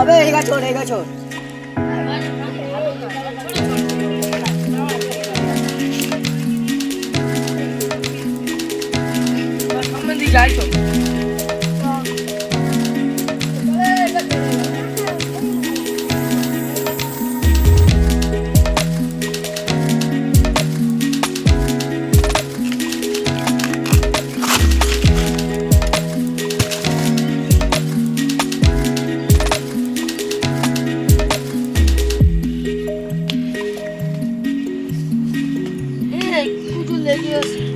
হবে এই গাছর এই গাছর যাই তো। ödül veriyoruz.